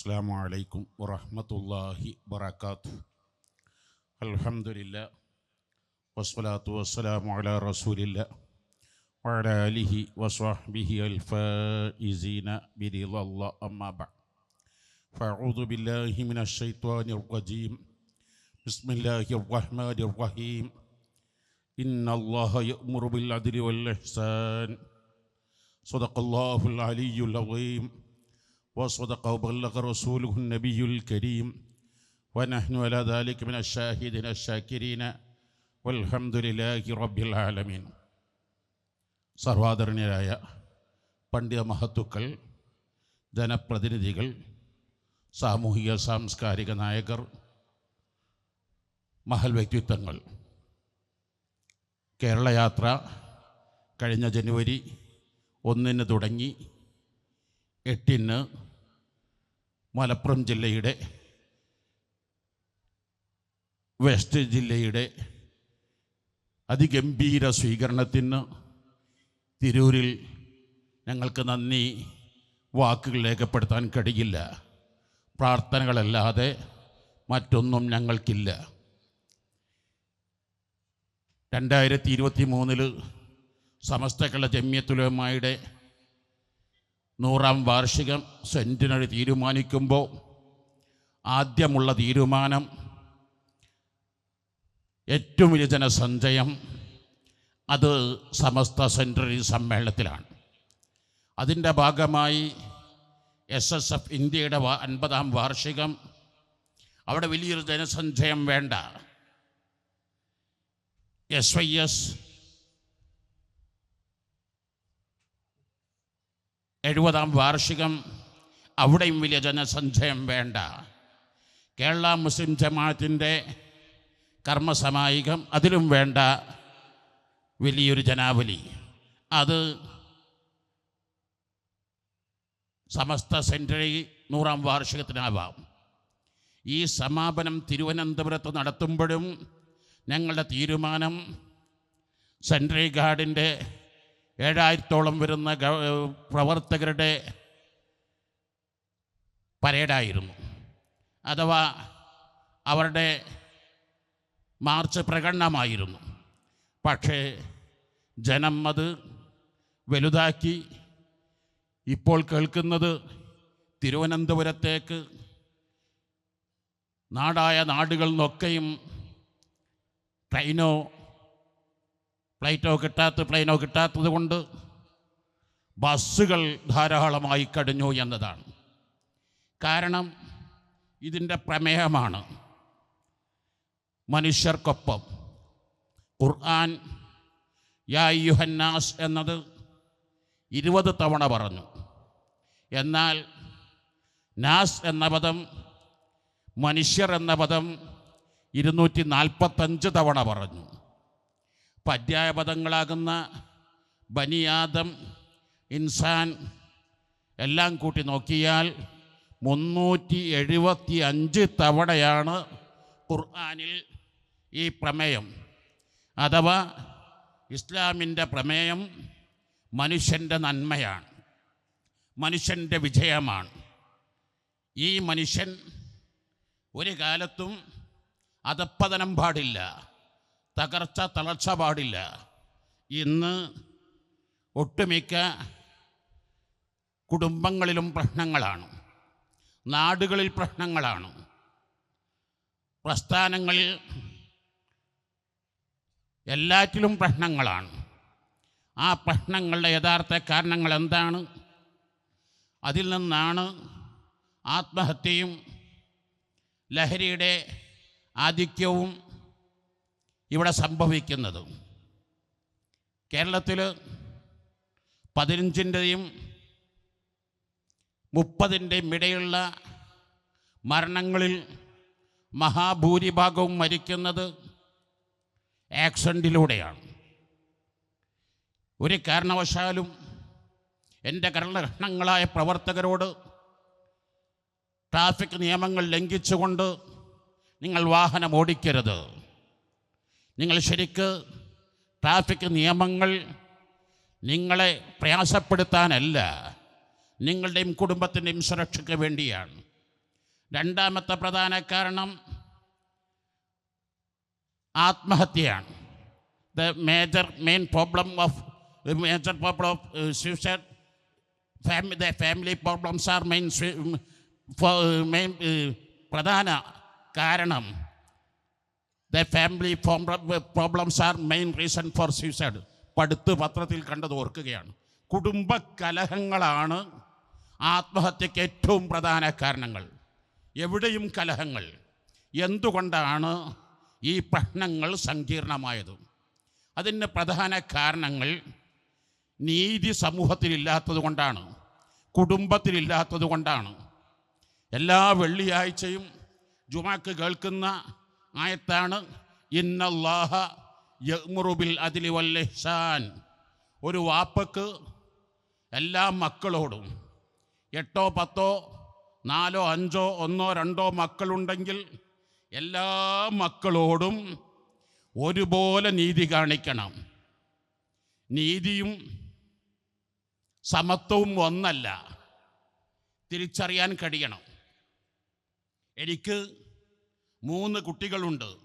السلام عليكم ورحمة الله وبركاته. الحمد لله والصلاة والسلام على رسول الله وعلى آله وصحبه الفائزين برضا الله. أما بعد فأعوذ بالله من الشيطان الرجيم. بسم الله الرحمن الرحيم. إن الله يأمر بالعدل والإحسان. صدق الله العلي العظيم. وصدق وبلغ رسوله النبي الكريم ونحن على ذلك من الشاهدين الشاكرين والحمد لله رب العالمين സർവാദരണീയരായ പണ്ഡിത മഹത്തുക്കൾ ജനപ്രതിനിധികൾ സാമൂഹിക സാംസ്കാരിക നായകർ മഹൽ വ്യക്തിത്വങ്ങൾ കേരളയാത്ര കഴിഞ്ഞ ജനുവരി ഒന്നിന് തുടങ്ങി എട്ടിന് മലപ്പുറം ജില്ലയുടെ വെസ്റ്റ് ജില്ലയുടെ അതിഗംഭീര സ്വീകരണത്തിന് തിരൂരിൽ ഞങ്ങൾക്ക് നന്ദി. വാക്കുകൾ രേഖപ്പെടുത്താൻ കഴിയില്ല. പ്രാർത്ഥനകളല്ലാതെ മറ്റൊന്നും ഞങ്ങൾക്കില്ല. രണ്ടായിരത്തി ഇരുപത്തി മൂന്നിൽ സമസ്തകള ജമ്യത്തുലമായുടെ നൂറാം വാർഷികം സെന്റിനറി തീരുമാനിക്കുമ്പോൾ ആദ്യമുള്ള തീരുമാനം ഏറ്റവും വലിയ ജനസഞ്ചയം അത് സമസ്ത സെൻട്രറി സമ്മേളനത്തിലാണ്. അതിന്റെ ഭാഗമായി എസ് എസ് എഫ് ഇന്ത്യയുടെ അൻപതാം വാർഷികം. അവിടെ വലിയൊരു ജനസഞ്ചയം വേണ്ട. എസ് വൈ എസ് എഴുപതാം വാർഷികം അവിടെയും വലിയ ജനസഞ്ചയം വേണ്ട. കേരള മുസ്ലിം ജമാഅത്തിന്റെ കർമ്മസമായികം അതിലും വേണ്ട വലിയൊരു ജനാവലി. അത് സമസ്ത സെന്ററി നൂറാം വാർഷികത്തിനാവാം. ഈ സമാപനം തിരുവനന്തപുരത്ത് നടത്തുമ്പോഴും ഞങ്ങളുടെ തീരുമാനം സെൻട്രൽ ഗാർഡിന്റെ ഏഴായിരത്തോളം വരുന്ന പ്രവർത്തകരുടെ പരേഡായിരുന്നു. അഥവാ അവരുടെ മാർച്ച് പ്രകടനമായിരുന്നു. പക്ഷേ ജനം അത് വലുതാക്കി. ഇപ്പോൾ കേൾക്കുന്നത് തിരുവനന്തപുരത്തേക്ക് നാടായ നാടുകളിൽ നിന്നൊക്കെയും ട്രെയിനോ ഫ്ലൈറ്റോ കിട്ടാത്ത പ്ലെയിനോ കിട്ടാത്തത് കൊണ്ട് ബസ്സുകൾ ധാരാളമായി കഴിഞ്ഞു എന്നതാണ്. കാരണം ഇതിന്റെ പ്രമേയമാണ് മനുഷ്യർക്കൊപ്പം ഖുർആൻ യാ യുഹന്നാസ് എന്നത് ഇരുപത് തവണ പറഞ്ഞു. എന്നാൽ നാസ് എന്ന പദം മനുഷ്യർ എന്ന പദം ഇരുന്നൂറ്റി നാൽപ്പത്തഞ്ച് തവണ പറഞ്ഞു. പര്യായപദങ്ങളാകുന്ന ബനിയാദം ഇൻസാൻ എല്ലാം കൂട്ടി നോക്കിയാൽ മുന്നൂറ്റി എഴുപത്തി അഞ്ച് തവണയാണ് ഖുർആാനിൽ ഈ പ്രമേയം. അഥവാ ഇസ്ലാമിന്റെ പ്രമേയം മനുഷ്യന്റെ നന്മയാണ് മനുഷ്യന്റെ വിജയമാണ്. ഈ മനുഷ്യൻ ഒരു കാലത്തും അതപ്പതനം പാടില്ല. തകർച്ച തളർച്ച പാടില്ല. ഇന്ന് ഒട്ടുമിക്ക കുടുംബങ്ങളിലും പ്രശ്നങ്ങളാണ്. നാടുകളിൽ പ്രശ്നങ്ങളാണ്. പ്രസ്ഥാനങ്ങളിൽ എല്ലാറ്റിലും പ്രശ്നങ്ങളാണ്. ആ പ്രശ്നങ്ങളുടെ യഥാർത്ഥ കാരണങ്ങൾ എന്താണ്? അതിൽ നിന്നാണ് ആത്മഹത്യയും ലഹരിയുടെ ആധിക്യവും ഇവിടെ സംഭവിക്കുന്നത്. കേരളത്തിൽ പതിനഞ്ചിന്റെയും മുപ്പതിന്റെയും ഇടയുള്ള മരണങ്ങളിൽ മഹാഭൂരിഭാഗവും മരിക്കുന്നത് ആക്സിഡന്റിലൂടെയാണ് ഒരു കാരണവശാലും എന്റെ കരണങ്ങളായ പ്രവർത്തകരോട് ട്രാഫിക് നിയമങ്ങൾ ലംഘിച്ചുകൊണ്ട് നിങ്ങൾ വാഹനം ഓടിക്കരുത്. നിങ്ങൾ ശരിക്ക് ട്രാഫിക് നിയമങ്ങൾ നിങ്ങളെ പ്രയാസപ്പെടുത്താനല്ല നിങ്ങളുടെയും കുടുംബത്തിന്റെയും സുരക്ഷയ്ക്ക് വേണ്ടിയാണ്. രണ്ടാമത്തെ പ്രധാന കാരണം ആത്മഹത്യയാണ്. The major main problem of major problem of suicide family the family problems are main main പ്രധാന കാരണം the family problems are main reason for suicide പടുത്ത് പത്രത്തിൽ കണ്ടത് ഓർക്കുകയാണ്. കുടുംബ കലഹങ്ങളാണ് ആത്മഹത്യക്ക് ഏറ്റവും പ്രധാന കാരണങ്ങൾ. എവിടെയും കലഹങ്ങൾ. എന്തുകൊണ്ടാണ് ഈ പ്രശ്നങ്ങൾ സങ്കീർണമായത്? അതിന് പ്രധാന കാരണങ്ങൾ നീതി സമൂഹത്തിലില്ലാത്തത് കൊണ്ടാണ്. കുടുംബത്തിലില്ലാത്തത് കൊണ്ടാണ്. എല്ലാ വെള്ളിയാഴ്ചയും ജുമാക്ക് കേൾക്കുന്ന ആയത്താണ് ഇന്നല്ലാഹ യമുറുബിൽ അതിലി വല്ലഹ്സാൻ ഒരു വാപ്പക്ക് എല്ലാ മക്കളോടും എട്ടോ പത്തോ നാലോ അഞ്ചോ ഒന്നോ രണ്ടോ മക്കളുണ്ടെങ്കിൽ എല്ലാ മക്കളോടും ഒരുപോലെ നീതി കാണിക്കണം. നീതിയും സമത്വവും ഒന്നല്ല. തിരിച്ചറിയാൻ കഴിയണം. എനിക്ക് മൂന്ന് കുട്ടികളുണ്ട്.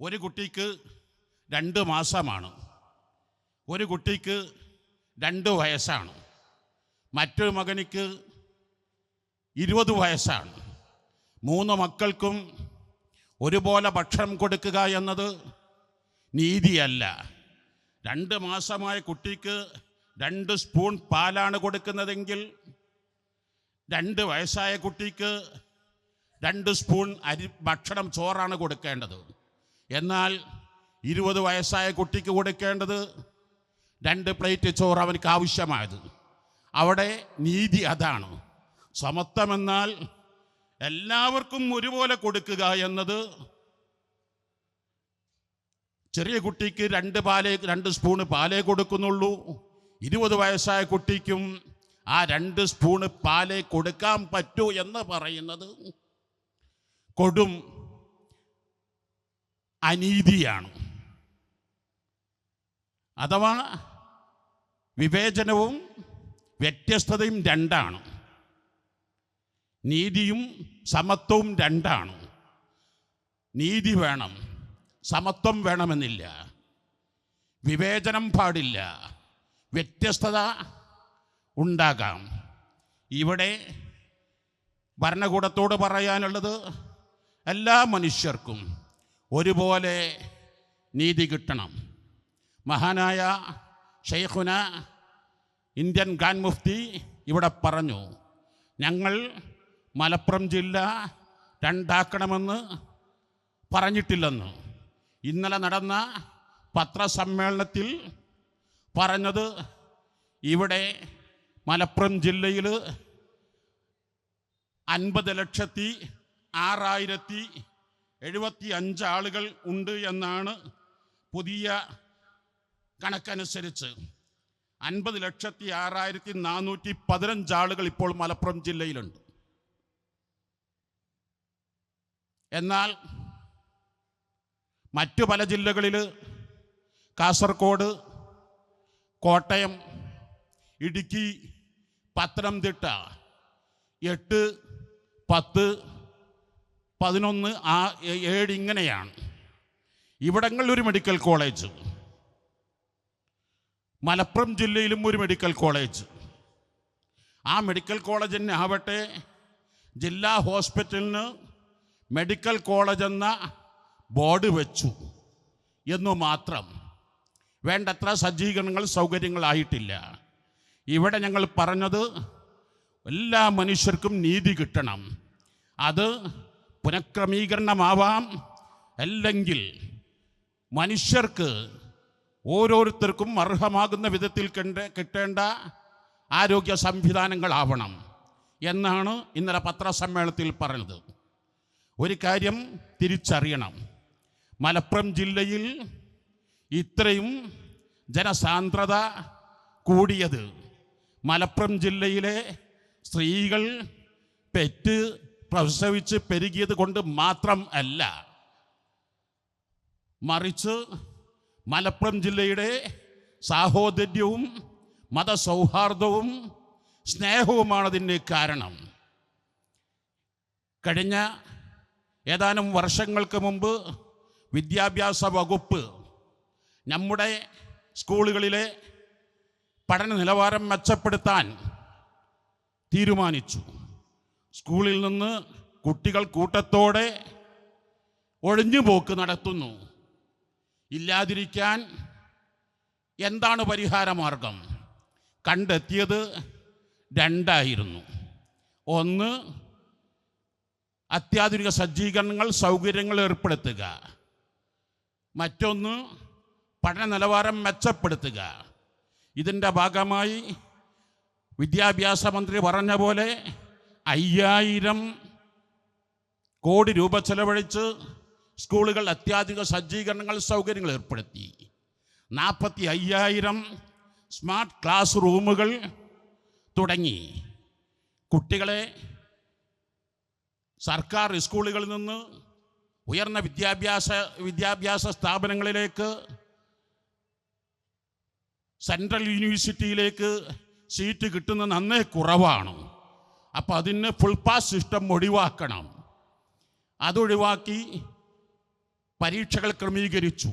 ഒരു കുട്ടിക്ക് രണ്ട് മാസമാണ്. ഒരു കുട്ടിക്ക് രണ്ട് വയസ്സാണ്. മറ്റൊരു മകനിക്ക് ഇരുപത് വയസ്സാണ്. മൂന്ന് മക്കൾക്കും ഒരുപോലെ ഭക്ഷണം കൊടുക്കുക എന്നത് നീതിയല്ല. രണ്ട് മാസമായ കുട്ടിക്ക് രണ്ട് സ്പൂൺ പാലാണ് കൊടുക്കുന്നതെങ്കിൽ രണ്ട് വയസ്സായ കുട്ടിക്ക് രണ്ട് സ്പൂൺ അരി ഭക്ഷണം ചോറാണ് കൊടുക്കേണ്ടത്. എന്നാൽ ഇരുപത് വയസ്സായ കുട്ടിക്ക് കൊടുക്കേണ്ടത് രണ്ട് പ്ലേറ്റ് ചോറ് അവനക്ക് ആവശ്യമായത്. അവിടെ നീതി അതാണ്. സമത്വമെന്നാൽ എല്ലാവർക്കും ഒരുപോലെ കൊടുക്കുക എന്നത് ചെറിയ കുട്ടിക്ക് രണ്ട് പാലേ രണ്ട് സ്പൂണ് പാലേ കൊടുക്കുന്നുള്ളൂ. ഇരുപത് വയസ്സായ കുട്ടിക്കും ആ രണ്ട് സ്പൂണ് പാലേ കൊടുക്കാൻ പറ്റൂ എന്ന് പറയുന്നത് കൊടും അനീതിയാണ്. അഥവാ വിവേചനവും വ്യത്യസ്തതയും രണ്ടാണ്. നീതിയും സമത്വവും രണ്ടാണ്. നീതി വേണം സമത്വം വേണമെന്നില്ല. വിവേചനം പാടില്ല വ്യത്യസ്തത ഉണ്ടാകാം. ഇവിടെ ഭരണകൂടത്തോട് പറയാനുള്ളത് എല്ലാ മനുഷ്യർക്കും ഒരുപോലെ നീതി കിട്ടണം. മഹാനായ ഷെയ്ഖുന ഇന്ത്യൻ ഖാൻ മുഫ്തി ഇവിടെ പറഞ്ഞു ഞങ്ങൾ മലപ്പുറം ജില്ല രണ്ടാക്കണമെന്ന് പറഞ്ഞിട്ടില്ലെന്ന്. ഇന്നലെ നടന്ന പത്രസമ്മേളനത്തിൽ പറഞ്ഞത് ഇവിടെ മലപ്പുറം ജില്ലയിൽ അൻപത് ലക്ഷത്തി ആറായിരത്തി എഴുപത്തി അഞ്ച് ആളുകൾ ഉണ്ട് എന്നാണ് പുതിയ കണക്കനുസരിച്ച്. അൻപത് ലക്ഷത്തി ആറായിരത്തി നാനൂറ്റി പതിനഞ്ച് ആളുകൾ ഇപ്പോൾ മലപ്പുറം ജില്ലയിലുണ്ട്. എന്നാൽ മറ്റു പല ജില്ലകളിൽ കാസർഗോഡ് കോട്ടയം ഇടുക്കി പത്തനംതിട്ട എട്ട് പത്ത് പതിനൊന്ന് ആ ഏഴ് ഇങ്ങനെയാണ്. ഇവിടങ്ങളിൽ ഒരു മെഡിക്കൽ കോളേജ് മലപ്പുറം ജില്ലയിലും ഒരു മെഡിക്കൽ കോളേജ് ആ മെഡിക്കൽ കോളേജ് തന്നെ ആവട്ടെ ജില്ലാ ഹോസ്പിറ്റലിന് മെഡിക്കൽ കോളേജ് എന്ന ബോർഡ് വെച്ചു എന്നു മാത്രം. വേണ്ടത്ര സജ്ജീകരണങ്ങൾ സൗകര്യങ്ങളായിട്ടില്ല ഇവിടെ ഞങ്ങൾ പറഞ്ഞത് എല്ലാ മനുഷ്യർക്കും നീതി കിട്ടണം. അത് പുനഃക്രമീകരണമാവാം. അല്ലെങ്കിൽ മനുഷ്യർക്ക് ഓരോരുത്തർക്കും അർഹമാകുന്ന വിധത്തിൽ കണ്ട കിട്ടേണ്ട ആരോഗ്യ സംവിധാനങ്ങളാവണം എന്നാണ് ഇന്നലെ പത്രസമ്മേളനത്തിൽ പറഞ്ഞത്. ഒരു കാര്യം തിരിച്ചറിയണം. മലപ്പുറം ജില്ലയിൽ ഇത്രയും ജനസാന്ദ്രത കൂടിയത് മലപ്പുറം ജില്ലയിലെ സ്ത്രീകൾ പെറ്റ് പ്രസവിച്ച് പെരുകിയത് കൊണ്ട് മാത്രം അല്ല മറിച്ച് മലപ്പുറം ജില്ലയുടെ സാഹോദര്യവും മതസൗഹാർദ്ദവും സ്നേഹവുമാണ് അതിന് കാരണം. കഴിഞ്ഞ ഏതാനും വർഷങ്ങൾക്ക് മുമ്പ് വിദ്യാഭ്യാസ വകുപ്പ് നമ്മുടെ സ്കൂളുകളിലെ പഠന നിലവാരം മെച്ചപ്പെടുത്താൻ തീരുമാനിച്ചു. സ്കൂളിൽ നിന്ന് കുട്ടികൾ കൂട്ടത്തോടെ ഒഴിഞ്ഞുപോക്ക് നടത്തുന്നു. ഇല്ലാതിരിക്കാൻ എന്താണ് പരിഹാരമാർഗം? കണ്ടെത്തിയത് രണ്ടായിരുന്നു. ഒന്ന് അത്യാധുനിക സജ്ജീകരണങ്ങൾ സൗകര്യങ്ങൾ ഏർപ്പെടുത്തുക. മറ്റൊന്ന് പഠന നിലവാരം മെച്ചപ്പെടുത്തുക. ഇതിന്റെ ഭാഗമായി വിദ്യാഭ്യാസ മന്ത്രി പറഞ്ഞ പോലെ അയ്യായിരം കോടി രൂപ ചെലവഴിച്ച് സ്കൂളുകൾ അത്യാധിക സജ്ജീകരണങ്ങൾ സൗകര്യങ്ങൾ ഏർപ്പെടുത്തി. നാൽപ്പത്തി അയ്യായിരം സ്മാർട്ട് ക്ലാസ് റൂമുകൾ തുടങ്ങി. കുട്ടികളെ സർക്കാർ സ്കൂളുകളിൽ നിന്ന് ഉയർന്ന വിദ്യാഭ്യാസ വിദ്യാഭ്യാസ സ്ഥാപനങ്ങളിലേക്ക് സെൻട്രൽ യൂണിവേഴ്സിറ്റിയിലേക്ക് സീറ്റ് കിട്ടുന്ന നന്നേ കുറവാണ്. അപ്പോൾ അതിന് ഫുൾ പാസ് സിസ്റ്റം ഒഴിവാക്കണം. അതൊഴിവാക്കി പരീക്ഷകൾ ക്രമീകരിച്ചു.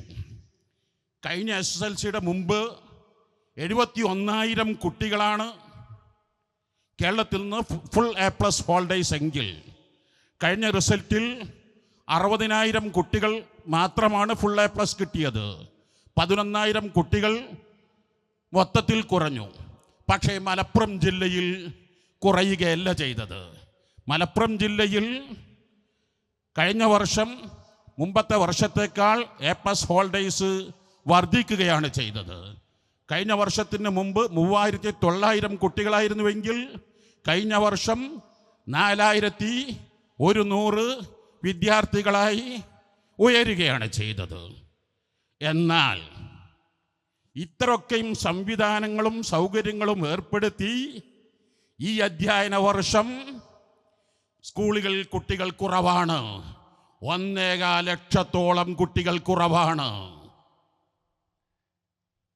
കഴിഞ്ഞ എസ് എസ് എൽ സിയുടെ മുമ്പ് എഴുപത്തി ഒന്നായിരം കുട്ടികളാണ് കേരളത്തിൽ നിന്ന് ഫുൾ എ പ്ലസ് ഹോൾഡേഴ്സ് എങ്കിൽ കഴിഞ്ഞ റിസൾട്ടിൽ അറുപതിനായിരം കുട്ടികൾ മാത്രമാണ് ഫുൾ എ പ്ലസ് കിട്ടിയത്. പതിനൊന്നായിരം കുട്ടികൾ മൊത്തത്തിൽ കുറഞ്ഞു. പക്ഷേ മലപ്പുറം ജില്ലയിൽ കുറയുകയല്ല ചെയ്തത്. മലപ്പുറം ജില്ലയിൽ കഴിഞ്ഞ വർഷം മുമ്പത്തെ വർഷത്തേക്കാൾ എ പ്ലസ് ഹോൾഡേഴ്സ് വർദ്ധിക്കുകയാണ് ചെയ്തത്. കഴിഞ്ഞ വർഷത്തിന് മുമ്പ് മൂവായിരത്തി തൊള്ളായിരം കുട്ടികളായിരുന്നുവെങ്കിൽ കഴിഞ്ഞ വർഷം നാലായിരത്തി ഒരു നൂറ് വിദ്യാർത്ഥികളായി ഉയരുകയാണ് ചെയ്തത്. എന്നാൽ ഇത്രയൊക്കെയും സംവിധാനങ്ങളും സൗകര്യങ്ങളും ഏർപ്പെടുത്തി ഈ അധ്യയന വർഷം സ്കൂളുകളിൽ കുട്ടികൾ കുറവാണ്. ഒന്നേകാ ലക്ഷത്തോളം കുട്ടികൾ കുറവാണ്.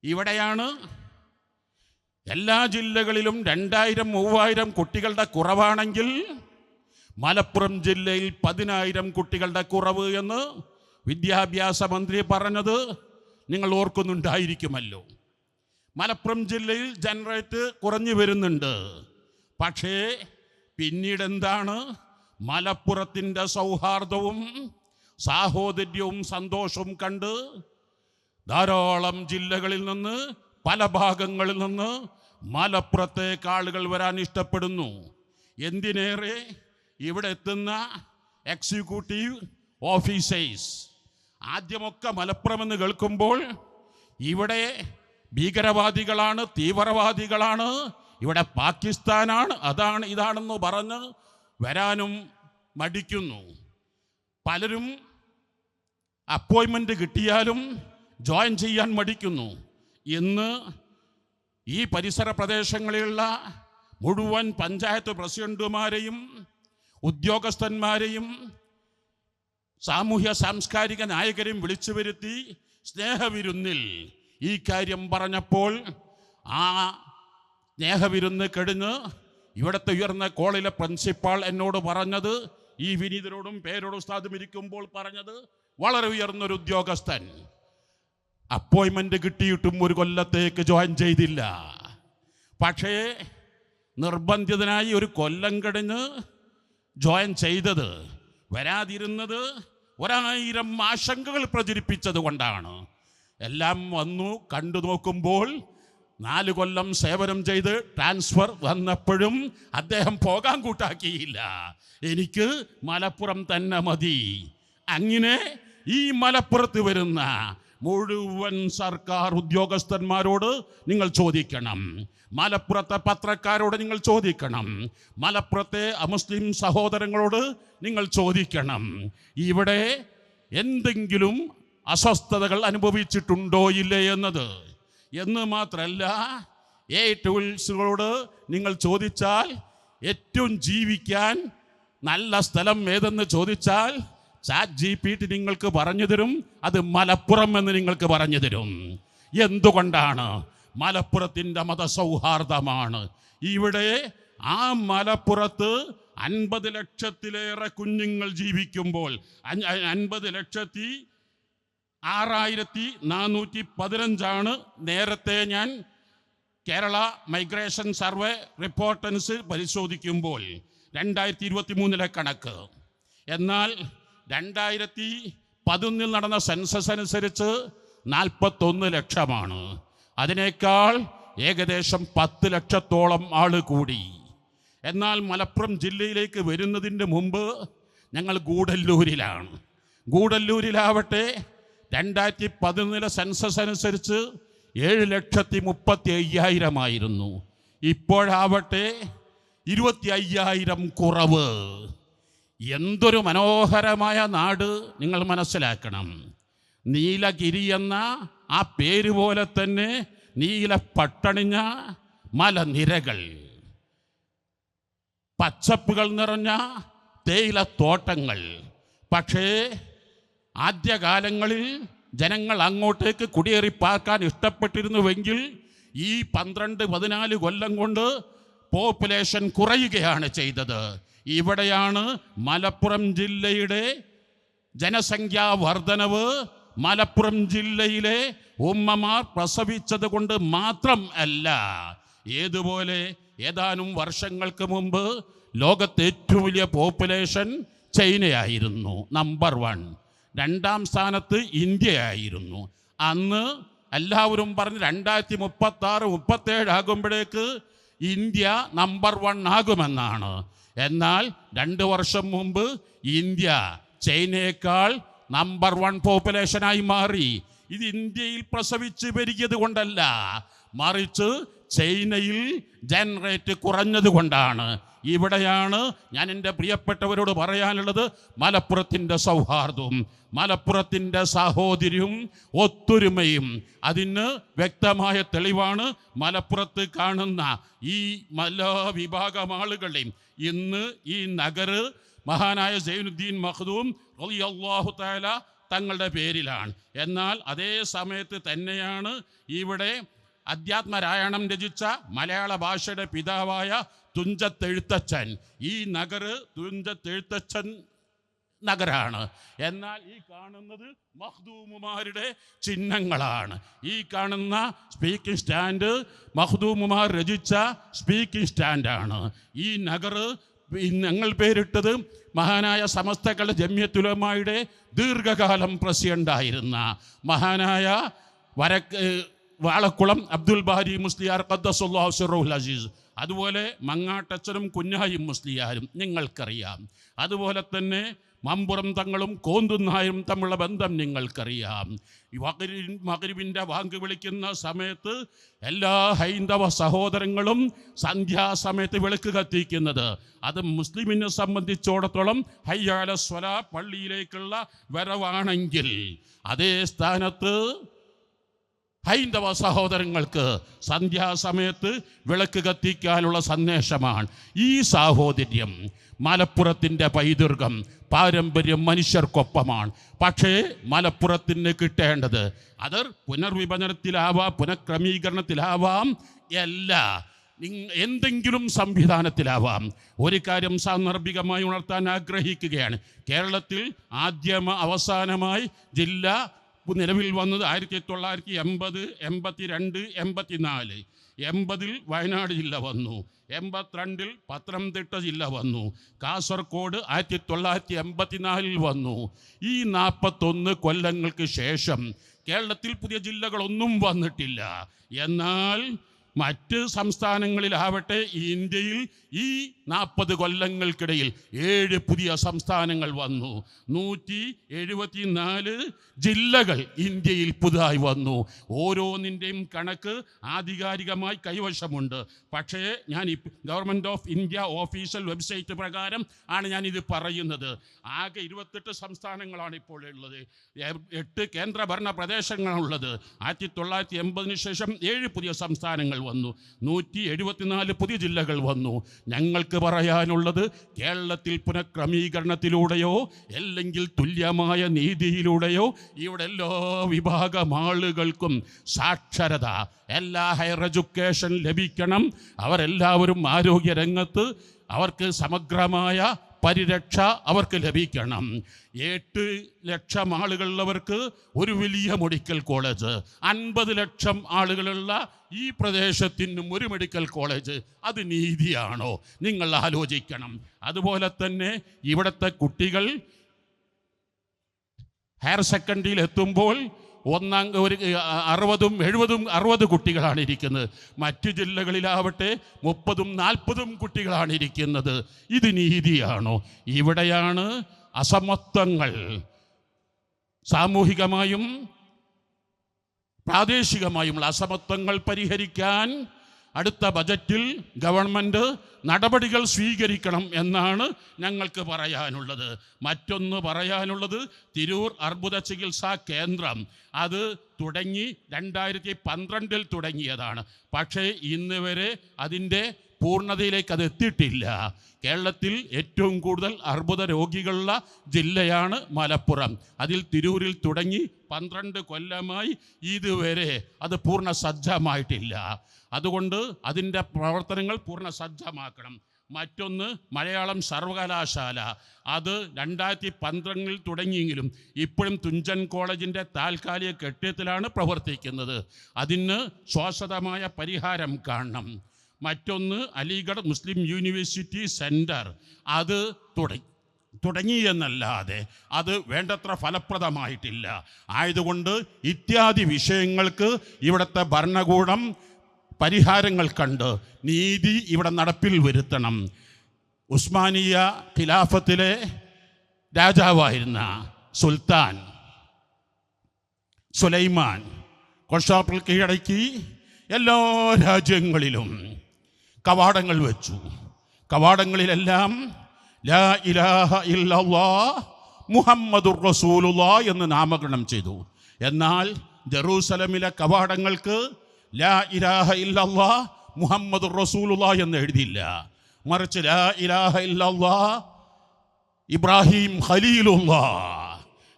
ഇവിടെയാണ് എല്ലാ ജില്ലകളിലും രണ്ടായിരം മൂവായിരം കുട്ടികളുടെ കുറവാണെങ്കിൽ മലപ്പുറം ജില്ലയിൽ പതിനായിരം കുട്ടികളുടെ കുറവ് എന്ന് വിദ്യാഭ്യാസ മന്ത്രി പറഞ്ഞത് നിങ്ങൾ ഓർക്കുന്നുണ്ടായിരിക്കുമല്ലോ. മലപ്പുറം ജില്ലയിൽ ജനറേറ്റ് കുറഞ്ഞു വരുന്നുണ്ട്. പക്ഷേ പിന്നീടെന്താണ്? മലപ്പുറത്തിന്റെ സൗഹാർദ്ദവും സാഹോദര്യവും സന്തോഷവും കണ്ട് ധാരാളം ജില്ലകളിൽ നിന്ന് പല ഭാഗങ്ങളിൽ നിന്ന് മലപ്പുറത്തേക്ക് ആളുകൾ വരാൻ ഇഷ്ടപ്പെടുന്നു. എന്തിനേറെ? ഇവിടെ എത്തുന്ന എക്സിക്യൂട്ടീവ് ഓഫീസേഴ്സ്. ആദ്യമൊക്കെ മലപ്പുറം എന്ന് കേൾക്കുമ്പോൾ ഇവിടെ ഭീകരവാദികളാണ് തീവ്രവാദികളാണ് ഇവിടെ പാകിസ്ഥാനാണ് അതാണ് ഇതാണെന്ന് പറഞ്ഞ് വരാനും മടിക്കുന്നു. പലരും അപ്പോയിൻമെന്റ് കിട്ടിയാലും ജോയിൻ ചെയ്യാൻ മടിക്കുന്നു. ഇന്ന് ഈ പരിസര പ്രദേശങ്ങളിലുള്ള മുഴുവൻ പഞ്ചായത്ത് പ്രസിഡന്റുമാരെയും ഉദ്യോഗസ്ഥന്മാരെയും സാമൂഹ്യ സാംസ്കാരിക നായകരെയും വിളിച്ചു വരുത്തി സ്നേഹവിരുന്നിൽ ഈ കാര്യം പറഞ്ഞപ്പോൾ ആ സ്നേഹവിരുന്ന് കഴിഞ്ഞ് ഇവിടുത്തെ ഉയർന്ന കോളിലെ പ്രിൻസിപ്പാൾ എന്നോട് പറഞ്ഞത് ഈ വിനീതനോടും പേരോടും ഉസ്താദും ഇരിക്കുമ്പോൾ പറഞ്ഞത് വളരെ ഉയർന്നൊരു ഉദ്യോഗസ്ഥൻ. അപ്പോയിൻമെന്റ് കിട്ടിയിട്ടും ഒരു കൊല്ലത്തേക്ക് ജോയിൻ ചെയ്തില്ല. പക്ഷേ നിർബന്ധിതനായി ഒരു കൊല്ലം കഴിഞ്ഞ് ജോയിൻ ചെയ്തത് വരാതിരുന്നത് ഒരായിരം ആശങ്കകൾ പ്രചരിപ്പിച്ചത് കൊണ്ടാണ്. എല്ലാം വന്നു കണ്ടു നോക്കുമ്പോൾ നാല് കൊല്ലം സേവനം ചെയ്ത് ട്രാൻസ്ഫർ വന്നപ്പോഴും അദ്ദേഹം പോകാൻ കൂട്ടാക്കിയില്ല. എനിക്ക് മലപ്പുറം തന്നെ മതി. അങ്ങനെ ഈ മലപ്പുറത്ത് വരുന്ന മുഴുവൻ സർക്കാർ ഉദ്യോഗസ്ഥന്മാരോട് നിങ്ങൾ ചോദിക്കണം. മലപ്പുറത്തെ പത്രക്കാരോട് നിങ്ങൾ ചോദിക്കണം. മലപ്പുറത്തെ അമുസ്ലിം സഹോദരങ്ങളോട് നിങ്ങൾ ചോദിക്കണം. ഇവിടെ എന്തെങ്കിലും അസ്വസ്ഥതകൾ അനുഭവിച്ചിട്ടുണ്ടോ ഇല്ലേ എന്നത്? എന്ന് മാത്രമല്ല എ ടൂൾസുകളോട് നിങ്ങൾ ചോദിച്ചാൽ ഏറ്റവും ജീവിക്കാൻ നല്ല സ്ഥലം ഏതെന്ന് ചോദിച്ചാൽ ചാറ്റ് ജി പി ടി നിങ്ങൾക്ക് പറഞ്ഞു തരും അത് മലപ്പുറം എന്ന് നിങ്ങൾക്ക് പറഞ്ഞു തരും. എന്തുകൊണ്ടാണ്? മലപ്പുറത്തിന്റെ മതസൗഹാർദ്ദമാണ്. ഇവിടെ ആ മലപ്പുറത്ത് അൻപത് ലക്ഷത്തിലേറെ കുഞ്ഞുങ്ങൾ ജീവിക്കുമ്പോൾ അൻപത് ലക്ഷത്തി ആറായിരത്തി നാനൂറ്റി പതിനഞ്ചാണ് നേരത്തെ ഞാൻ കേരള മൈഗ്രേഷൻ സർവേ റിപ്പോർട്ടൻസ് പരിശോധിക്കുമ്പോൾ രണ്ടായിരത്തി ഇരുപത്തി മൂന്നിലെ കണക്ക്. എന്നാൽ രണ്ടായിരത്തി പതിനൊന്നിൽ നടന്ന സെൻസസ് അനുസരിച്ച് നാൽപ്പത്തൊന്ന് ലക്ഷമാണ്. അതിനേക്കാൾ ഏകദേശം പത്ത് ലക്ഷത്തോളം ആൾ കൂടി. എന്നാൽ മലപ്പുറം ജില്ലയിലേക്ക് വരുന്നതിന്റെ മുമ്പ് ഞങ്ങൾ ഗൂഡല്ലൂരിലാണ് ഗൂഡല്ലൂരിലാവട്ടെ രണ്ടായിരത്തി പതിനൊന്നിലെ സെൻസസ് അനുസരിച്ച് ഏഴ് ലക്ഷത്തി മുപ്പത്തി അയ്യായിരമായിരുന്നു ഇപ്പോഴാവട്ടെ ഇരുപത്തി അയ്യായിരം കുറവ്. എന്തൊരു മനോഹരമായ നാട് നിങ്ങൾ മനസ്സിലാക്കണം. നീലഗിരി എന്ന ആ പേര് പോലെ തന്നെ നീല പട്ടണിഞ്ഞ മലനിരകൾ. പച്ചപ്പുകൾ നിറഞ്ഞ തേയിലത്തോട്ടങ്ങൾ. പക്ഷേ ആദ്യകാലങ്ങളിൽ ജനങ്ങൾ അങ്ങോട്ടേക്ക് കുടിയേറി പാർക്കാൻ ഇഷ്ടപ്പെട്ടിരുന്നുവെങ്കിൽ ഈ പന്ത്രണ്ട് പതിനാല് കൊല്ലം കൊണ്ട് പോപ്പുലേഷൻ കുറയുകയാണ് ചെയ്തത്. ഇവിടെയാണ് മലപ്പുറം ജില്ലയുടെ ജനസംഖ്യാ വർധനവ് മലപ്പുറം ജില്ലയിലെ ഉമ്മമാർ പ്രസവിച്ചത് കൊണ്ട് മാത്രം അല്ല ഏതുപോലെ ഏതാനും വർഷങ്ങൾക്ക് മുമ്പ് ലോകത്തെ ഏറ്റവും വലിയ പോപ്പുലേഷൻ ചൈനയായിരുന്നു നമ്പർ വൺ. രണ്ടാം സ്ഥാനത്ത് ഇന്ത്യയായിരുന്നു. അന്ന് എല്ലാവരും പറഞ്ഞ് രണ്ടായിരത്തി മുപ്പത്തി ആറ് മുപ്പത്തേഴ് ആകുമ്പോഴേക്ക് ഇന്ത്യ നമ്പർ വൺ ആകുമെന്നാണ്. എന്നാൽ രണ്ട് വർഷം മുമ്പ് ഇന്ത്യ ചൈനയേക്കാൾ നമ്പർ വൺ പോപ്പുലേഷനായി മാറി. ഇത് ഇന്ത്യയിൽ പ്രസവിച്ച് പെരുകിയത് കൊണ്ടല്ല മറിച്ച് ചൈനയിൽ ജനറേറ്റ് കുറഞ്ഞത് കൊണ്ടാണ്. ഇവിടെയാണ് ഞാൻ എന്റെ പ്രിയപ്പെട്ടവരോട് പറയാനുള്ളത് മലപ്പുറത്തിന്റെ സൗഹാർദ്ദവും മലപ്പുറത്തിന്റെ സഹോദരിയും ഒത്തൊരുമയും. അതിന് വ്യക്തമായ തെളിവാണ് മലപ്പുറത്ത് കാണുന്ന ഈ എല്ലാ വിഭാഗം ആളുകളെയും ഇന്ന് ഈ നഗര് മഹാനായ സൈനുദ്ദീൻ മഹദൂം റളിയല്ലാഹു തആല തങ്ങളുടെ പേരിലാണ്. എന്നാൽ അതേ സമയത്ത് തന്നെയാണ് ഇവിടെ അധ്യാത്മരായണം രചിച്ച മലയാള ഭാഷയുടെ പിതാവായ തുഞ്ചത്തെഴുത്തച്ഛൻ. ഈ നഗറ് തുഞ്ചത്തെഴുത്തച്ഛൻ നഗരാണ്. എന്നാൽ ഈ കാണുന്നത് മഹ്ദൂമുമാരുടെ ചിഹ്നങ്ങളാണ്. ഈ കാണുന്ന സ്പീക്കിംഗ് സ്റ്റാൻഡ് മഹ്ദൂമുമാർ രചിച്ച സ്പീക്കിംഗ് സ്റ്റാൻഡാണ് ഈ നഗറ് ഞങ്ങൾ പേരിട്ടത് മഹാനായ സമസ്തകളുടെ ജമ്യത്തുലമായുടെ ദീർഘകാലം പ്രസിഡന്റായിരുന്ന മഹാനായ വരക്ക് വാളക്കുളം അബ്ദുൽ ബഹരി മുസ്ലിയാർ ഖദ്ദസുല്ലാഹു സിറുൽ അസീസ്. അതുപോലെ മങ്ങാട്ടച്ചനും കുഞ്ഞായും മുസ്ലിയാരും നിങ്ങൾക്കറിയാം. അതുപോലെ തന്നെ മമ്പുറം തങ്ങളും കോന്തുന്നായും തമ്മിലുള്ള ബന്ധം നിങ്ങൾക്കറിയാം. വകരി- മകരിവിന്റെ വാങ്ക് വിളിക്കുന്ന സമയത്ത് എല്ലാ ഹൈന്ദവ സഹോദരങ്ങളും സന്ധ്യാസമയത്ത് വിളക്ക് കത്തിക്കുന്നത്. അത് മുസ്ലിമിനെ സംബന്ധിച്ചിടത്തോളം ഹയ്യാലസ്വല പള്ളിയിലേക്കുള്ള വരവാണെങ്കിൽ അതേ സ്ഥാനത്ത് ഹൈന്ദവ സഹോദരങ്ങൾക്ക് സന്ധ്യാസമയത്ത് വിളക്ക് കത്തിക്കാനുള്ള സന്ദേശമാണ്. ഈ സാഹോദര്യം മലപ്പുറത്തിന്റെ പൈതൃകം പാരമ്പര്യം മനുഷ്യർക്കൊപ്പമാണ്. പക്ഷേ മലപ്പുറത്തിന് കിട്ടേണ്ടത് അത് പുനർവിഭജനത്തിലാവാം പുനഃക്രമീകരണത്തിലാവാം അല്ല. എന്തെങ്കിലും സംവിധാനത്തിലാവാം. ഒരു കാര്യം സാന്ദർഭികമായി ഉണർത്താൻ ആഗ്രഹിക്കുകയാണ്. കേരളത്തിൽ ആദ്യമ അവസാനമായി ജില്ല നിലവിൽ വന്നത് ആയിരത്തി തൊള്ളായിരത്തി എൺപത് എൺപത്തി രണ്ട് എൺപത്തിനാല്. എൺപതിൽ വയനാട് ജില്ല വന്നു. എൺപത്തിരണ്ടിൽ പത്തനംതിട്ട ജില്ല വന്നു. കാസർഗോഡ് ആയിരത്തി തൊള്ളായിരത്തി എൺപത്തിനാലിൽ വന്നു. ഈ നാൽപ്പത്തൊന്ന് കൊല്ലങ്ങൾക്ക് ശേഷം കേരളത്തിൽ പുതിയ ജില്ലകളൊന്നും വന്നിട്ടില്ല. എന്നാൽ മറ്റ് സംസ്ഥാനങ്ങളിലാവട്ടെ ഇന്ത്യയിൽ ഈ നാൽപ്പത് കൊല്ലങ്ങൾക്കിടയിൽ ഏഴ് പുതിയ സംസ്ഥാനങ്ങൾ വന്നു. നൂറ്റി എഴുപത്തി നാല് ജില്ലകൾ ഇന്ത്യയിൽ പുതുതായി വന്നു. ഓരോന്നിന്റെയും കണക്ക് ആധികാരികമായി കൈവശമുണ്ട്. പക്ഷേ ഞാൻ government of India official website പ്രകാരം ആണ് ഞാനിത് പറയുന്നത്. ആകെ ഇരുപത്തെട്ട് സംസ്ഥാനങ്ങളാണ് ഇപ്പോൾ ഉള്ളത്. എട്ട് കേന്ദ്രഭരണ പ്രദേശങ്ങളാണുള്ളത് ആയിരത്തി തൊള്ളായിരത്തി എൺപതിന് ശേഷം ഏഴ് പുതിയ സംസ്ഥാനങ്ങൾ വന്നു. നൂറ്റി എഴുപത്തിനാല് പുതിയ ജില്ലകൾ വന്നു. ഞങ്ങൾക്ക് പറയാനുള്ളത് കേരളത്തിൽ പുനഃക്രമീകരണത്തിലൂടെയോ അല്ലെങ്കിൽ തുല്യമായ നീതിയിലൂടെയോ ഇവിടെ എല്ലാ വിഭാഗം ആളുകൾക്കും സാക്ഷരത എല്ലാ ഹയർ എഡ്യൂക്കേഷൻ ലഭിക്കണം. അവരെല്ലാവരും ആരോഗ്യരംഗത്ത് അവർക്ക് സമഗ്രമായ പരിരക്ഷ അവർക്ക് ലഭിക്കണം. എട്ട് ലക്ഷം ആളുകളുള്ളവർക്ക് ഒരു വലിയ മെഡിക്കൽ കോളേജ് അൻപത് ലക്ഷം ആളുകളുള്ള ഈ പ്രദേശത്തിനും ഒരു മെഡിക്കൽ കോളേജ് അത് നീതിയാണോ? നിങ്ങൾ ആലോചിക്കണം. അതുപോലെ തന്നെ ഇവിടുത്തെ കുട്ടികൾ ഹയർ സെക്കൻഡറിയിൽ എത്തുമ്പോൾ ഒന്നാം ഒരു അറുപതും എഴുപതും അറുപത് കുട്ടികളാണ് ഇരിക്കുന്നത്. മറ്റു ജില്ലകളിലാവട്ടെ മുപ്പതും നാൽപ്പതും കുട്ടികളാണ് ഇരിക്കുന്നത്. ഇത് നീതിയാണോ? ഇവിടെയാണ് അസമത്വങ്ങൾ. സാമൂഹികമായും പ്രാദേശികമായുമുള്ള അസമത്വങ്ങൾ പരിഹരിക്കാൻ അടുത്ത ബജറ്റിൽ ഗവൺമെന്റ് നടപടികൾ സ്വീകരിക്കണം എന്നാണ് ഞങ്ങൾക്ക് പറയാനുള്ളത്. മറ്റൊന്ന് പറയാനുള്ളത് തിരൂർ അർബുദ ചികിത്സാ കേന്ദ്രം. അത് തുടങ്ങി രണ്ടായിരത്തി പന്ത്രണ്ടിൽ തുടങ്ങിയതാണ്. പക്ഷേ ഇന്ന് വരെ അതിന്റെ പൂർണതയിലേക്ക് അത് എത്തിയിട്ടില്ല. കേരളത്തിൽ ഏറ്റവും കൂടുതൽ അർബുദ രോഗികളുള്ള ജില്ലയാണ് മലപ്പുറം. അതിൽ തിരൂരിൽ തുടങ്ങി പന്ത്രണ്ട് കൊല്ലമായി ഇതുവരെ അത് പൂർണ സജ്ജമായിട്ടില്ല. അതുകൊണ്ട് അതിന്റെ പ്രവർത്തനങ്ങൾ പൂർണ സജ്ജമാക്കണം. മറ്റൊന്ന് മലയാളം സർവകലാശാല. അത് രണ്ടായിരത്തി പന്ത്രണ്ടിൽ തുടങ്ങിയെങ്കിലും ഇപ്പോഴും തുഞ്ചൻ കോളേജിന്റെ താൽക്കാലിക കെട്ടിടത്തിലാണ് പ്രവർത്തിക്കുന്നത്. അതിന് ശാശ്വതമായ പരിഹാരം കാണണം. മറ്റൊന്ന് അലിഗഡ് മുസ്ലിം യൂണിവേഴ്സിറ്റി സെന്റർ അത് തുടങ്ങി. തുടങ്ങി എന്നല്ലാതെ അത് വേണ്ടത്ര ഫലപ്രദമായിട്ടില്ല. ആയതുകൊണ്ട് ഇത്യാദി വിഷയങ്ങൾക്ക് ഇവിടുത്തെ ഭരണകൂടം പരിഹാരങ്ങൾ കണ്ട് നീതി ഇവിടെ നടപ്പിൽ വരുത്തണം. ഉസ്മാനിയ ഖിലാഫത്തിലെ രാജാവായിരുന്ന സുൽത്താൻ സുലൈമാൻ കൊഷാപ്പിൾ കീഴടക്കി എല്ലാ രാജ്യങ്ങളിലും കവാടങ്ങൾ വെച്ചു. കവാടങ്ങളിലെല്ലാം ലാ ഇലാഹ ഇല്ലല്ലാ മുഹമ്മദുർ റസൂലുല്ലാ എന്ന് നാമകരണം ചെയ്തു. എന്നാൽ ജെറൂസലമിലെ കവാടങ്ങൾക്ക് ലാ ഇലാഹ ഇല്ലല്ലാ മുഹമ്മദുർ റസൂലുല്ലാ എന്ന് എഴുതിയില്ല. മറിച്ച് ലാ ഇലാഹ ഇല്ലല്ലാ ഇബ്രാഹിം ഖലീലുല്ലാ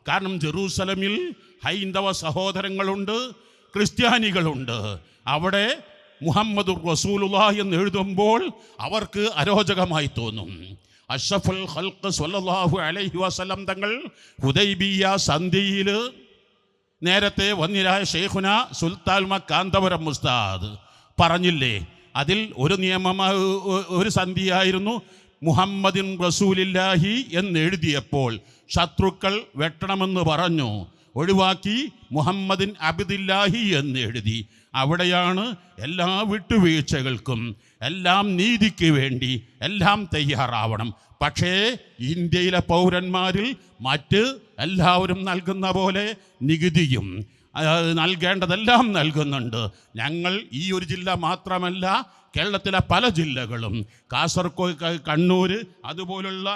കാരണം ജെറൂസലമിൽ ഹൈന്ദവ സഹോദരങ്ങളുണ്ട് ക്രിസ്ത്യാനികളുണ്ട്. അവിടെ മുഹമ്മദ് റസൂലുള്ള എന്ന് എഴുതുമ്പോൾ അവർക്ക് അരോചകമായി തോന്നും. അഷഫുൽ ഹൽക്ക് സ്വല്ലല്ലാഹു അലൈഹി വസല്ലം തങ്ങൾ ഹുദൈബിയ സന്ധിയിൽ നേരത്തെ വന്നിരായ ഷെയ്ഖുന സുൽത്താൽമ കാന്തപുരം മുസ്താദ് പറഞ്ഞില്ലേ അതിൽ ഒരു നിയമം ഒരു സന്ധിയായിരുന്നു മുഹമ്മദിൻ റസൂലില്ലാഹി എന്നെഴുതിയപ്പോൾ ശത്രുക്കൾ വെട്ടണമെന്ന് പറഞ്ഞു. ഒഴിവാക്കി മുഹമ്മദിൻ അബിദില്ലാഹി എന്ന് എഴുതി. അവിടെയാണ് എല്ലാ വിട്ടുവീഴ്ചകൾക്കും എല്ലാം നീതിക്ക് വേണ്ടി എല്ലാം തയ്യാറാവണം. പക്ഷേ ഇന്ത്യയിലെ പൗരന്മാരിൽ മറ്റ് എല്ലാവരും നൽകുന്ന പോലെ നികുതിയും നൽകേണ്ടതെല്ലാം നൽകുന്നുണ്ട്. ഞങ്ങൾ ഈ ഒരു ജില്ല മാത്രമല്ല കേരളത്തിലെ പല ജില്ലകളും. കാസർഗോഡ് കണ്ണൂർ അതുപോലുള്ള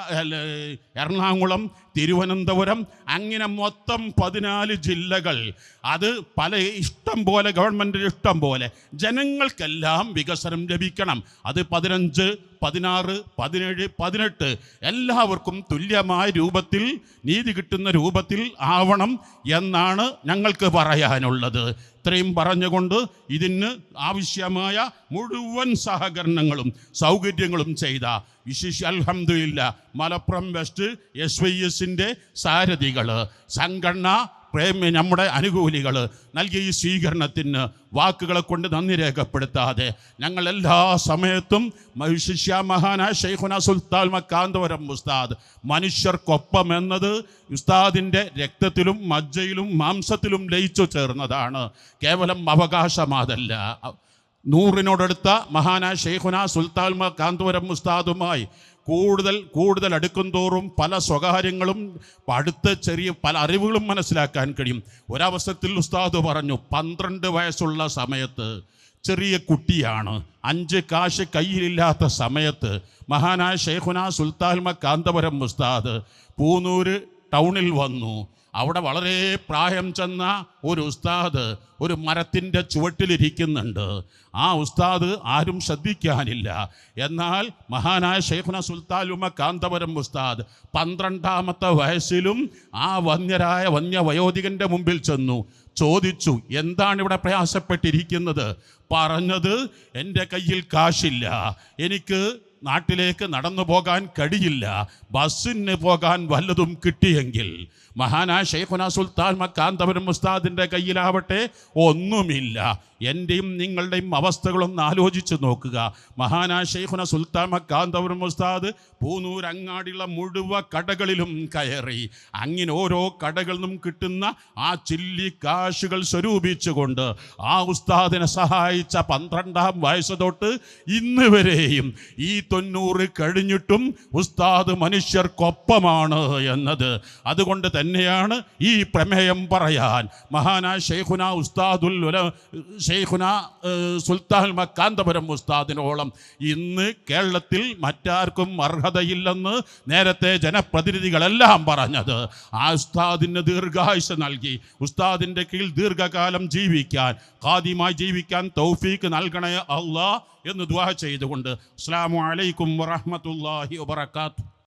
എറണാകുളം തിരുവനന്തപുരം അങ്ങനെ മൊത്തം പതിനാല് ജില്ലകൾ. അത് പല ഇഷ്ടം പോലെ ഗവൺമെന്റിന് ഇഷ്ടം പോലെ ജനങ്ങൾക്കെല്ലാം വികസനം ലഭിക്കണം. അത് പതിനഞ്ച് പതിനാറ് പതിനേഴ് പതിനെട്ട് എല്ലാവർക്കും തുല്യമായ രൂപത്തിൽ നീതി കിട്ടുന്ന രൂപത്തിൽ ആവണം എന്നാണ് ഞങ്ങൾക്ക് പറയാനുള്ളത്. ഇത്രയും പറഞ്ഞുകൊണ്ട് ഇതിന് ആവശ്യമായ മുഴുവൻ സഹകരണങ്ങളും സൗകര്യങ്ങളും ചെയ്ത വിശിഷ അൽഹംദുലില്ല മലപ്പുറം വെസ്റ്റ് എസ് വൈ എസിന്റെ സാരഥികൾ സംഘടന പ്രേമി നമ്മുടെ അനുകൂലികൾ നൽകിയ ഈ സ്വീകരണത്തിന് വാക്കുകളെ കൊണ്ട് നന്ദി രേഖപ്പെടുത്താതെ ഞങ്ങൾ എല്ലാ സമയത്തും മഹിഷിഷ്യ മഹാനായ ഷെയ്ഖുന സുൽത്താൻ മക്കാന്തപുരം ഉസ്താദ് മനുഷ്യർക്കൊപ്പം എന്നത് ഉസ്താദിന്റെ രക്തത്തിലും മജ്ജയിലും മാംസത്തിലും ലയിച്ചു ചേർന്നതാണ്. കേവലം അവകാശമാതല്ല. നൂറിനോടടുത്ത മഹാനായ ഷെയ്ഖുന സുൽത്താൻ കാന്തപുരം ഉസ്താദുമായി കൂടുതൽ കൂടുതൽ അടുക്കും തോറും പല സ്വകാര്യങ്ങളും അടുത്ത ചെറിയ പല അറിവുകളും മനസ്സിലാക്കാൻ കഴിയും. ഒരവസരത്തിൽ ഉസ്താദ് പറഞ്ഞു പന്ത്രണ്ട് വയസ്സുള്ള സമയത്ത് ചെറിയ കുട്ടിയാണ്. അഞ്ച് കാശ് കയ്യിലില്ലാത്ത സമയത്ത് മഹാനായ ഷെയ്ഖുന സുൽത്താൽമ കാന്തപുരം ഉസ്താദ് പൂനൂര് ടൗണിൽ വന്നു. അവിടെ വളരെ പ്രായം ചെന്ന ഒരു ഉസ്താദ് ഒരു മരത്തിന്റെ ചുവട്ടിലിരിക്കുന്നുണ്ട്. ആ ഉസ്താദ് ആരും ശ്രദ്ധിക്കാനില്ല. എന്നാൽ മഹാനായ ഷെയ്ഖുന സുൽത്താലുമ കാന്തപുരം ഉസ്താദ് പന്ത്രണ്ടാമത്തെ വയസ്സിലും ആ വന്യരായ വന്യവയോധികന്റെ മുമ്പിൽ ചെന്നു. ചോദിച്ചു എന്താണ് ഇവിടെ പ്രയാസപ്പെട്ടിരിക്കുന്നത്? പറഞ്ഞത് എന്റെ കയ്യിൽ കാശില്ല. എനിക്ക് നാട്ടിലേക്ക് നടന്നു പോകാൻ കഴിയില്ല. ബസ്സിന് പോകാൻ വല്ലതും കിട്ടിയെങ്കിൽ മഹാനായ ഷെയ്ഖുന സുൽത്താൻ മക്കാന്തപുരം ഉസ്താദിന്റെ കയ്യിലാവട്ടെ ഒന്നുമില്ല. എന്റെയും നിങ്ങളുടെയും അവസ്ഥകളൊന്ന് ആലോചിച്ച് നോക്കുക. മഹാനായ ഷെയ്ഖുന സുൽത്താൻ മക്കാന്തപുരം ഉസ്താദ് പൂനൂർ മുഴുവ കടകളിലും കയറി അങ്ങനെ ഓരോ കടകളിൽ നിന്നും കിട്ടുന്ന ആ ചില്ലി കാശുകൾ സ്വരൂപിച്ചുകൊണ്ട് ആ ഉസ്താദിനെ സഹായിച്ച പന്ത്രണ്ടാം വയസ്സ് തൊട്ട് ഇന്ന് വരെയും ഈ തൊണ്ണൂറ് കഴിഞ്ഞിട്ടും ഉസ്താദ് മനുഷ്യർക്കൊപ്പമാണ് എന്നത്. അതുകൊണ്ട് തന്നെയാണ് ഈ പ്രമേയം പറയാൻ. മഹാനായ ഷെയ്ഖുന ഉസ്താദുൽ ഷെയ്ഖുന സുൽത്താൻ മക്കാന്തപുരം ഉസ്താദിനോളം ഇന്ന് കേരളത്തിൽ മറ്റാർക്കും അർഹതയില്ലെന്ന് നേരത്തെ ജനപ്രതിനിധികളെല്ലാം പറഞ്ഞത്. ആ ഉസ്താദിന് ദീർഘായുഷ നൽകി. ഉസ്താദിന്റെ കീഴിൽ ദീർഘകാലം ജീവിക്കാൻ ഖാദിമായി ജീവിക്കാൻ തൗഫീക്ക് നൽകണേ അള്ളാ എന്ന് ദ്വാ ചെയ്തുകൊണ്ട്. അസ്സാം വലൈക്കും വറഹമത്തല്ലാഹി വബർക്കാത്തു